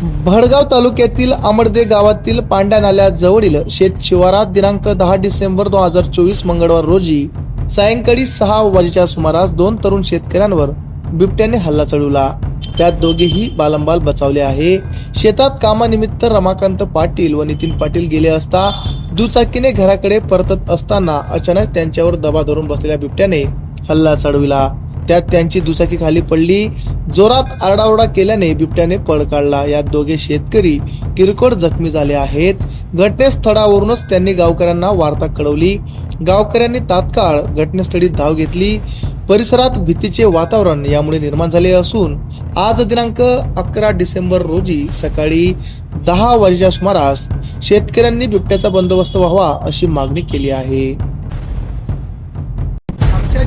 भडगाव तालुक्यातील आमडदे गावातील पांड्या नाल्याजवळील शेत शिवारात दिनांक दहा डिसेंबर दोन हजार चोवीस मंगळवार रोजी सायंकाळी सहा वाजेच्या सुमारास दोन तरुण शेतकऱ्यांवर बिबट्याने हल्ला चढवला. त्यात दोघेही बालंबाल बचावले आहे. शेतात कामानिमित्त रमाकांत पाटील व नितीन पाटील गेले असता दुचाकीने घराकडे परतत असताना अचानक त्यांच्यावर दबा धरून बसलेल्या बिबट्याने हल्ला चढविला. त्यात त्यांची दुचाकी खाली पडली. जोरात आरडाओरडा केल्याने बिबट्याने पळ काढला. यात दोघे शेतकरी किरकोळ जखमी झाले आहेत. घटनास्थळावरूनच त्यांनी गावकऱ्यांना वार्ता कळवली. गावकऱ्यांनी तात्काळ घटनास्थळी धाव घेतली. परिसरात भीतीचे वातावरण यामुळे निर्माण झाले असून आज दिनांक अकरा डिसेंबर रोजी सकाळी दहा वाजेच्या सुमारास शेतकऱ्यांनी बिबट्याचा बंदोबस्त व्हावा अशी मागणी केली आहे.